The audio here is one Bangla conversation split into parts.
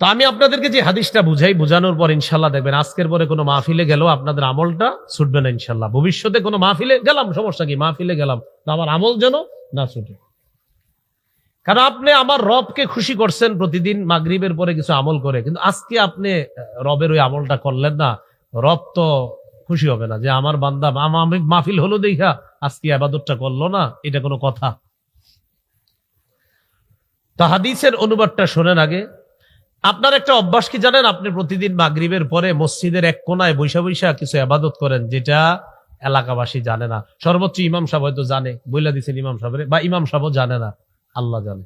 তো আমি আপনাদেরকে যে হাদিসটা বুঝাই, বোঝানোর পর ইনশাল্লাহ দেখবেন আজকের পরে কোনো মাহফিলে গেলেও আপনাদের আমলটা ছুটবে না ইনশাল্লাহ। ভবিষ্যতে কোনো মাহফিলে গেলাম, সমস্যা কি? মাহফিলে গেলাম আমার আমল যেন না ছুটে। কারণ আপনি আমার রবকে খুশি করছেন প্রতিদিন, মাগরিবের পরে কিছু আমল করে, কিন্তু আজকে আপনি রবের ওই আমলটা করলেন না। রব তো খুশি হবে না যে আমার বান্দা আম- মাহফিল হলো দেখা আজকে আবাদতটা করল না, এটা কোনো কথা। তা হাদিসের অনুবাদটা শোনেন আগে। আপনার একটা অভ্যাস কি জানেন? আপনি প্রতিদিন মাগরিবের পরে মসজিদের এক কোনায় বৈশা বৈশা কিছু আবাদত করেন, যেটা এলাকাবাসী জানে না। সর্বোচ্চ ইমাম সাহেব হয়তো জানে, বইলা দিচ্ছেন ইমাম সাহেবের, বা ইমাম সাহেবও জানে না, আল্লাহ জানে।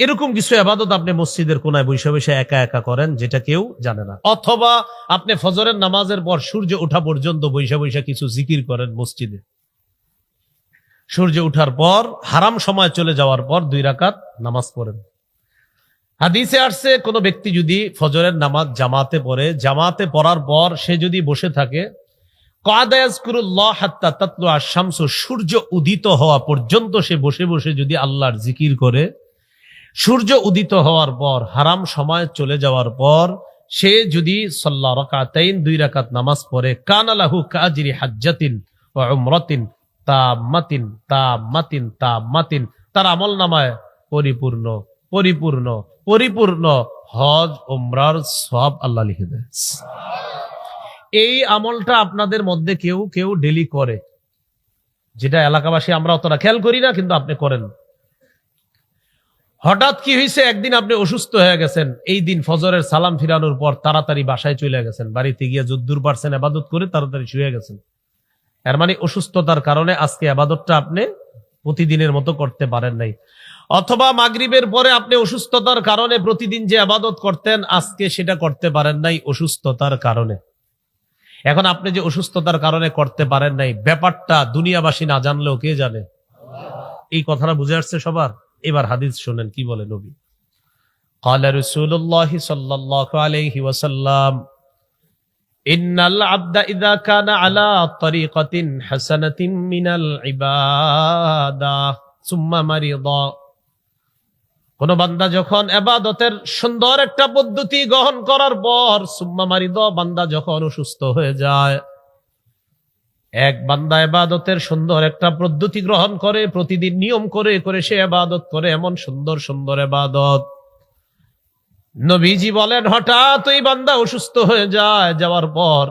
এরকম কিছু আবাদত আপনি মসজিদের কোনায় বৈশা বৈশা একা একা করেন, যেটা কেউ জানে না। অথবা আপনি ফজরের নামাজের পর সূর্য ওঠা পর্যন্ত বৈশা বৈশা কিছু জিকির করেন মসজিদে। সূর্য ওঠার পর, হারাম সময় চলে যাওয়ার পর দুই রাকাত নামাজ পড়েন। হাদিসে আসছে, কোনো ব্যক্তি যদি ফজরের নামাজ জামাতে পড়ে, জামাতে পড়ার পর সে যদি বসে থাকে সূর্য উদিত হওয়া পর্যন্ত সে বসে বসে যদি আল্লাহর জিকির করে, সূর্য উদিত হওয়ার পর, হারাম সময় চলে যাওয়ার পর, সে যদি সল্লা রাকাতাইন, দুই রাকাত নামাজ পড়ে কান কানালাহু কাজিরি হাজ্জাতিন মাতিন তা মাতিন তা মাতিন তার আমল নামায় পরিপূর্ণ। পরিপূর্ণ পরিপূর্ণ হজ, উমরার সব আল্লাহ লিখে দেয় এই আমলটা আপনাদের মধ্যে কেউ কেউ ডেলি করে। যেটা এলাকাবাসী আমরা অতটা খেয়াল করি না, কিন্তু আপনি করেন। হঠাৎ কি হয়েছে একদিন আপনি অসুস্থ হয়ে গেছেন, এই দিন ফজরের সালাম ফিরানোর পর তাড়াতাড়ি বাসায় চলে গেছেন, বাড়িতে গিয়ে যদ্দুর পারছেন, আবাদত করে তাড়াতাড়ি শুয়ে গেছেন। এর মানে অসুস্থতার কারণে আজকে আবাদতটা আপনি প্রতিদিনের মতো করতে পারেন নাই। অথবা মাগরিবের পরে আপনি অসুস্থতার কারণে প্রতিদিন যে আবাদত করতেন আজকে সেটা করতে পারেন নাই অসুস্থতার কারণে এখন আপনি যে অসুস্থতার কারণে করতে পারেন নাই ব্যাপারটা দুনিয়াবাসী না জানলেও কে জানে এই কথাটা বুঝে আসছে সবার এবার হাদিস শোনেন কি বলে নবী قال رسول الله صلى الله عليه وسلم إن العبد إذا كان على طريقة حسنة من العبادة ثم مرض কোন বান্দা যখন এবাদতের সুন্দর একটা পদ্ধতি গ্রহণ করার পর সুম্মা মারিদ বান্দা যখন অসুস্থ হয়ে যায়, এক বান্দা এবাদতের সুন্দর একটা পদ্ধতি গ্রহণ করে, প্রতিদিন নিয়ম করে করে সে এবাদত করে এমন সুন্দর সুন্দর এবাদত নবীজি বলেন, হঠাৎ ওই বান্দা অসুস্থ হয়ে যায়, যাওয়ার পর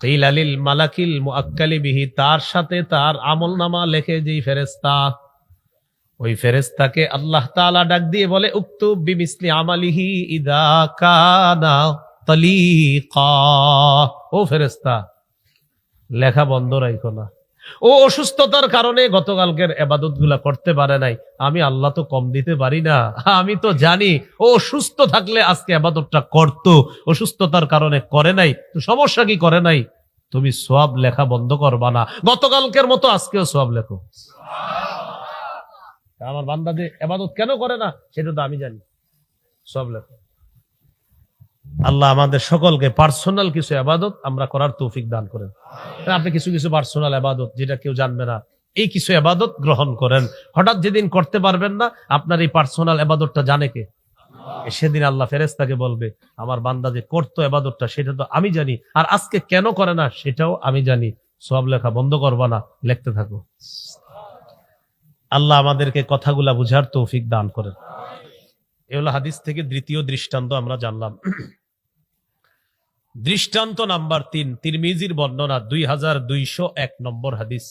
কিলালিল মালাকিল মুআক্কালি বিহি, তার সাথে তার আমল নামা লেখে যেই ফেরেস্তা ওই ফেরেস্তাকে আল্লাহ তাআলা ডাক দিয়ে বলে উক্ত বিমিসলি আমালিহি ইদা কানা তালিকা। ও ফেরেস্তা লেখা বন্ধ রাখো না। ও অসুস্থতার কারণে গতকালকের এবাদত করতে পারে নাই। আমি আল্লাহ তো কম দিতে পারি না। আমি তো জানি, ও সুস্থ থাকলে আজকে আবাদতটা করত, অসুস্থতার কারণে করে নাই। তো সমস্যা কি করে নাই? তুমি সব লেখা বন্ধ করবা না। গতকালকের মতো আজকেও সব লেখো। আমার বান্দা যে এবাদত কেন করে না, সেটা তো আমি জানি। সব লেখো। আল্লাহ আমাদের সকলকে পার্সোনাল কিছু আবাদত আমরা করার তৌফিক দান করেন। আপনি কিছু কিছু পার্সোনাল আবাদত যেটা কেউ জানবে না, এই কিছু আবাদত গ্রহণ করেন। হঠাৎ যেদিন করতে পারবেন না, আপনার এই পার্সোনাল আবাদতটা জানে কে? সেদিন আল্লাহ ফেরেস্তাকে বলবে, আমার বান্দা যে করতো আবাদতটা সেটা তো আমি জানি। আর আজকে কেন করে না, সেটাও আমি জানি। সব লেখা বন্ধ করবা না, লিখতে থাকো। আল্লাহ আমাদেরকে কথাগুলা বুঝার তৌফিক দান করেন। এ হলো হাদিস থেকে দ্বিতীয় দৃষ্টান্ত আমরা জানলাম। দৃষ্টান্ত নাম্বার তিন, তিরমিজির বর্ণনা দুই হাজার দুইশো এক নম্বর হাদিস।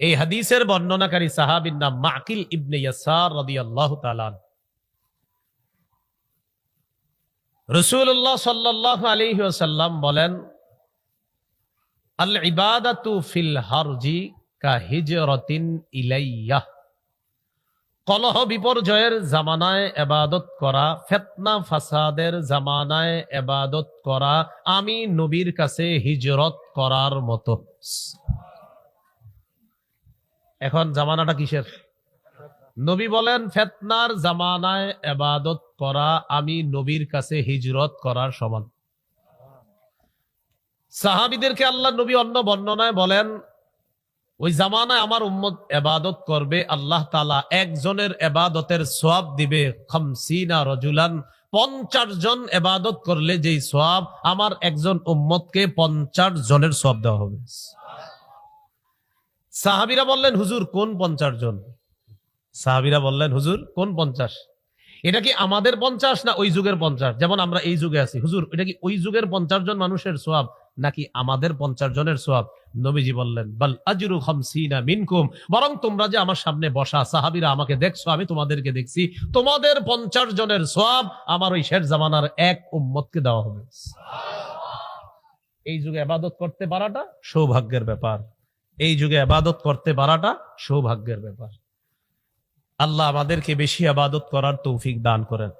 এই হাদিসের বর্ণনাকারী সাহাবির নাম মাকিল ইবনে ইয়াসার রাদিয়াল্লাহু তাআলা রসুল্লাহ সাল্লাল্লাহু আলাইহি ওয়াসাল্লাম বলেন আল ইবাদাতু ফিল হারজি কলহ বিপর্যয়ের জামানায় এবাদত করা, ফেতনা ফাসাদের জামানায় এবাদত করা, আমি নবীর কাছে হিজরত করার মতো। এখন জামানাটা কিসের? নবী বলেন, ফেতনার জামানায় এবাদত করা, আমি নবীর কাছে হিজরত করার সমান। সাহাবিদেরকে আল্লাহ নবী অন্য বর্ণনায় বলেন ওই জামানায় আমার উম্মত এবাদত করবে, আল্লাহ তালা একজনের এবাদতের সোয়াব দিবে, খামসিনা রজুলান। পঞ্চাশ জন এবাদত করলে যেই সোয়াব আমার একজন উম্মতকে পঞ্চাশ জনের সোয়াব দেওয়া হবে। সাহাবিরা বললেন, হুজুর, কোন পঞ্চাশ জন? সাহাবিরা বললেন, হুজুর, কোন পঞ্চাশ? এটা কি আমাদের পঞ্চাশ না ওই যুগের পঞ্চাশ? যেমন আমরা এই যুগে আছি। হুজুর, এটা কি ওই যুগের পঞ্চাশ জন মানুষের সোয়াব নাকি আমাদের পঞ্চাশ জনের সোয়াব নবীজি বললেন, বল আজরু খামসিনা মিনকুম। বরং তোমরা যে আমার সামনে বসা, সাহাবিরা আমাকে দেখছ, আমি তোমাদেরকে দেখছি। তোমাদের পঞ্চাশ জনের সোয়াব আমার ওই শের জামানার এক উম্মতকে দেওয়া হবে। এই যুগে আবাদত করতে পারাটা সৌভাগ্যের ব্যাপার। এই যুগে আবাদত করতে পারাটা সৌভাগ্যের ব্যাপার। আল্লাহ আমাদেরকে বেশি আবাদত করার তৌফিক দান করেন।